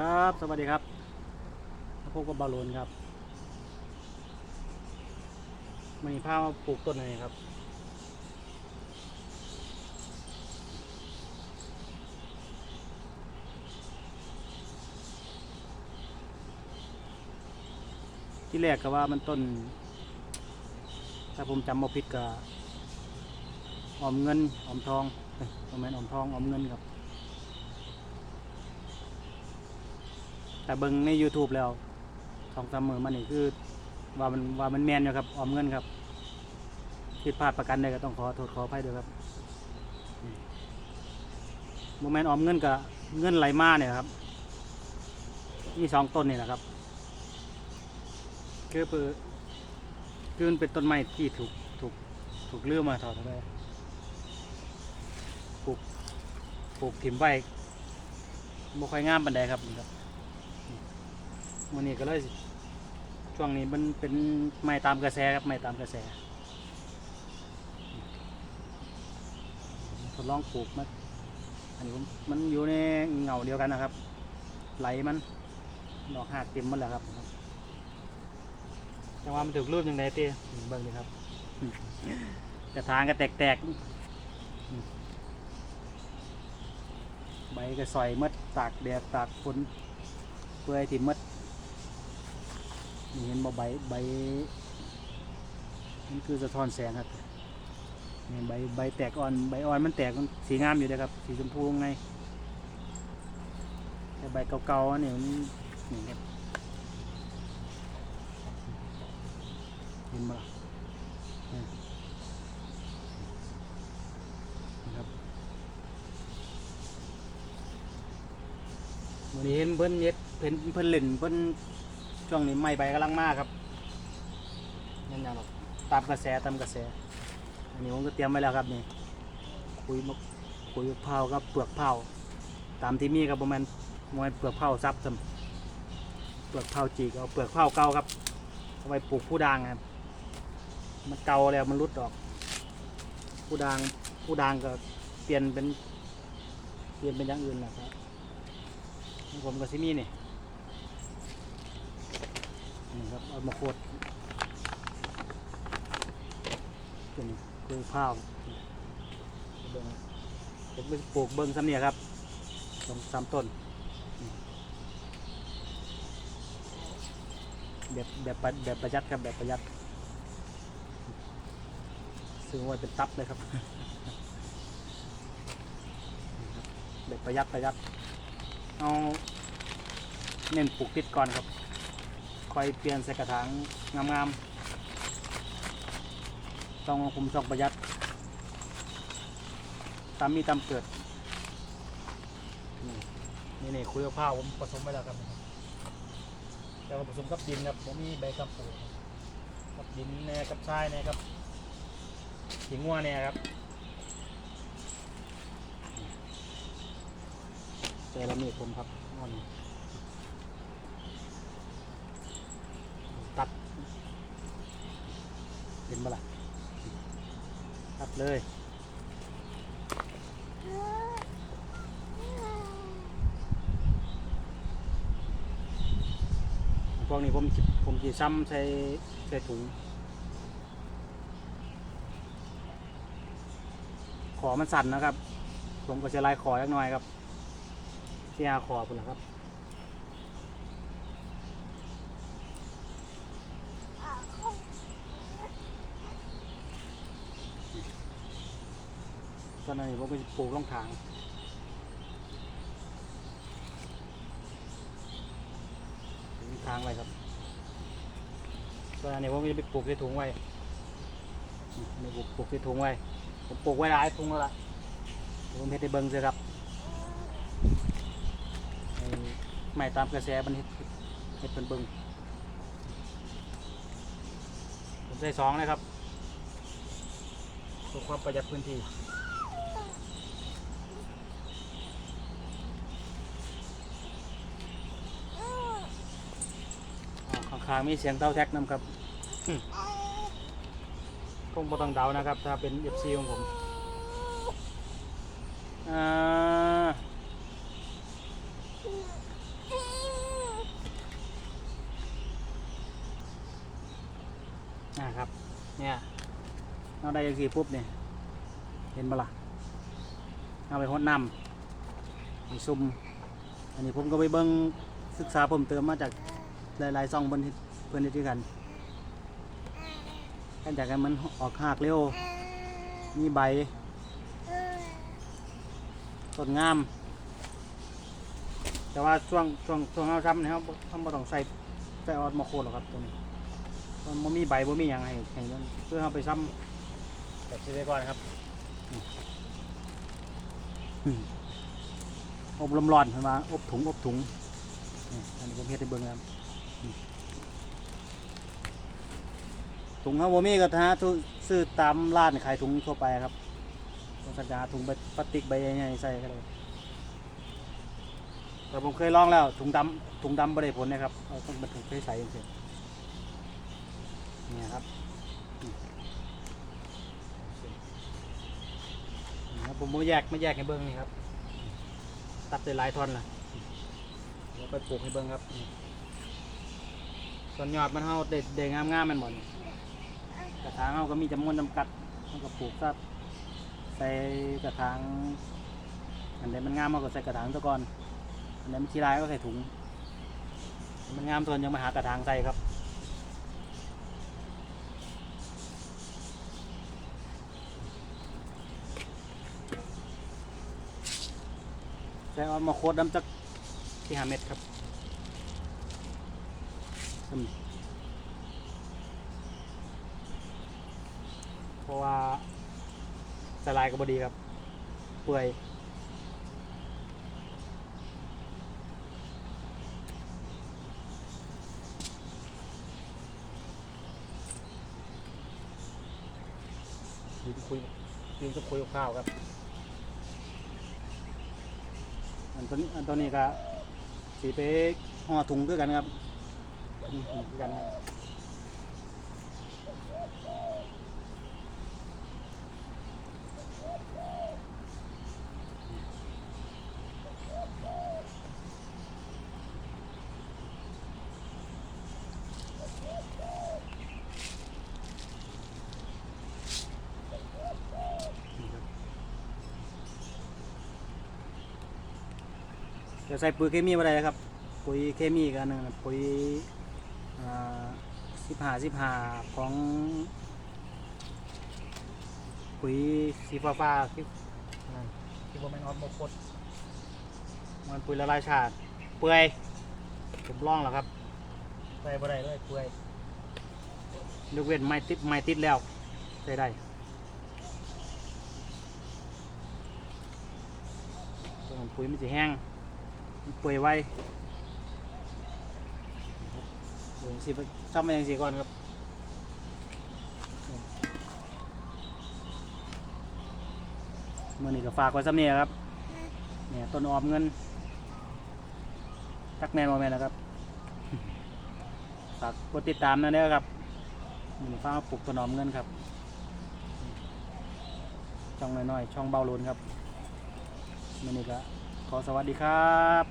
ครับสวัสดีครับพบกับบอลลูนครับมันมีผ้ามาปลูกต้นอะไรครับ ที่แรกก็ว่ามันต้น ถ้าผมจำไม่ผิดก็ออมเงินออมทองเอ้ยประมาณออมทองออมเงินครับ แต่เบิ่งใน YouTube แล้วสองสามมือมันนี่คือว่ามันว่ามันแมนอยู่ครับออมเงินครับผิดพลาดประกันใดก็ต้องขอโทษขออภัยด้วยครับโมแมนออมเงินกับเงินไหลมาเนี่ยครับนี่สองต้นนี่แหละครับคือเปิดคือเป็นต้นไม้ที่ถูกถูกถูกเลื่อมาถอดไปปลูกปลูกถิ่มไว้บ่ค่อยงามปานใดครับนี่ครับ วันนี้ก็เลยช่วงนี้มันเป็นไม่ตามกระแสครับไม่ตามกระแสทดลองปลูกมันอันนี้ผมมันอยู่ในเงาเดียวกันนะครับ ไหลมันดอกหักเต็มหมันแล้วครับจังหวะมันถูกรูปยังไงเต้เบิ่งเลยครับกระถางก็แตกๆใบก็สอยหมดตากแดดตากฝนเปื่อยถิ่มหมด นี่เห็นบ่ใบใบมันคือสะท้อนแสงครับนี่ใบใบแตกอ่อนใบอ่อนมันแตกมันสีงามอยู่เลยครับ สีชมพูไงแต่ใบเก่าๆอันนี่มันนี่ครับเห็นบ่ล่ะนี่นะครับวันนี้เห็นเพิ่นเย็ดเพิ่นเพิ่นเล่นเพิ่น ช่วงนี้ไม่ใบกำลังมากครับนั่นอย่างหรอกตามกระแสตามกระแส อันนี้ผมก็เตรียมไว้แล้วครับนี่คุยมะคุยมะพร้ากับเปลือกเผาตามที่มีครับประมาณมวยเปลือกเผาซับซำเปลือกเผาจีกเอาเปลือกเผาเก่าครับเอาไว้ปลูกผู้ด่างครับ มันเก่าแล้วมันรุดออก ผู้ด่างผู้ด่างก็เปลี่ยนเป็นเปลี่ยนเป็นอย่างอื่นนะครับผมก็ซิมีนี่ นี่ครับเอามาโคตรเป็นคือข้าวเบิ้งผมไปปลูกเบิ้งซ้ำเนี่ยครับสองสามต้น แบบแบบประแบบประหยัดครับแบบประหยัด ซื้อไว้เป็นตับเลยครับ แบบประหยัดประหยัด เอาเน้นปลูกติดก่อนครับ คอยเปลี่ยนใส่กระถางงามๆต้องคุมช่องประหยัดตามมีตามเกิด นี่นี่นี่คุยกับข้าวผมผสมไว้แล้วครับแล้วก็ผสมกับดินครับผมมีใบกำปูกับดินแน่กับทรายแน่ครับหิงงัวแน่ครับเจอแล้วมีผมครับนอน ตัดเห็นปะล่ะตัดเลยพวกนี้ผมผมจะซ้ำใส่ใส่ถุง ขอมันสั่นนะครับ ผมก็จะไล่ขอยักหน่อยครับที่อาขอปุ่นนะครับ ตอนนั้ผมก็จะปลูกล่องทางปลูกทางไว้ครับตอนนี้ผมก็จะไปปลูกในถุงไว้นี่ปลูกปลูกในถุงไว้ ผมปลูกไว้หลายถุงแล้วล่ะผมเฮ็ดให้เบิ่งเลยครับให้ไม่ตามกระแสมันเฮ็ดเฮ็ดเป็นเบิ่งผมใส่สองเลยครับเพื่อความประหยัดพื้นที่างมีเสียงเท้าแท็กน้ำครับคงบ่ต้องเดานะครับ ถ้าเป็น FC ของผมอ่านะครับ เนี่ยเราได้ยังสี่ปุ๊บเนี่ยเห็นบล่ะเอาไปหดน้ำไปซุ่มอันนี้ผมก็ไปเบิ้งศึกษาผมเติมมาจากหลายๆซองบนที่ เฮ็ดเพิ่นเฮ็ดด้วยกันกันจากกันมันออกหากเร็ว มีใบต้นงาม แต่ว่าช่วงช่วงช่วงเราทำเนี่ยเขาเขาบ่ต้องใส่ใส่ออดมาโคดหรอกครับตัวนี้มันบ่มีใบบ่มีหยังให้ให้มันเพื่อเอาไปซ้ำแบบที่ไว้ก่อนครับอืมอืมอบลมร้อนเห็นมาอบถุงอบถุงนี่อันนี้ผมเฮ็ดให้เบิ่งนะครับอืม ถุงเขาบ่มีก็หาซื้อตามร้านขายถุงทั่วไปครับสัญญาถุงใบพลาสติกใบใหญ่ๆใส่ก็ได้แต่ผมเคยลองแล้วถุงดำถุงดำไม่ได้ผลนะครับเอาต้องเป็นถุงใสๆเฉยๆเนี่ยครับอืมนี่ครับผมมาแยกมาแยกให้เบิ้งนี่ครับ ตัดได้หลายท่อนล่ะแล้วไปปลูกให้เบิ้งครับส่วนยอดมันเฮาเด็ดเด็ดงามๆมันหมดนี่ กระถางเฮาก็มีจำนวนจำกัดมันก็ปลูกซัดใส่กระถางอันใดมันงามเฮากก็ใส่กระถางซะกอนอันไหนั้นขี้ลายก็ใส่ถุง มันงามส่วนยังมาหากระถางใส่ครับใส่ออนมาโคดน้ำจักที่หาเม็ดครับอืม เพราะว่าส่ลายก็บดีครับเปื่อยยืนคุยยืนจะคุยกับข้าวครับ อันตัวนี้อันตัวนี้ก็สีไปห่อถุงด้วยกันครับด้วยกันครับ เดี๋ยวใส่ปุ๋ยเคมีมาได้ครับ ปุ๋ยเคมีอีกันหนึ่งนะปุ๋ยสิบห้าสิบห้าของ ปุ๋ยสีฟ้าฟ้าๆที่นั่นที่ว่าแมนออสโมโคตมันปุ๋ยละลายชาติเปื่อยผมลองแล้วครับใส่บ่ได้เลยเปื่อยยกเว้นไม้ติดไม้ติดแล้วใส่ได้ส่วนปุ๋ยมันจะแห้งมัน เปื่อยไวเดี๋ยวสิไปทำมาอย่างสีก่อนครับมื่อนี้ก็ฝากไว้สำเนี่ยครับเนี่ยต้นออมเงินทักแมนโมแมนนะครับฝากกดติดตามนะเด้อครับมือนี้ฟ้ามาปลูกต้นออมเงินครับ ช่องน้อยๆช่องเบาลุนครับมื่อนี้ก็ ขอสวัสดีครับ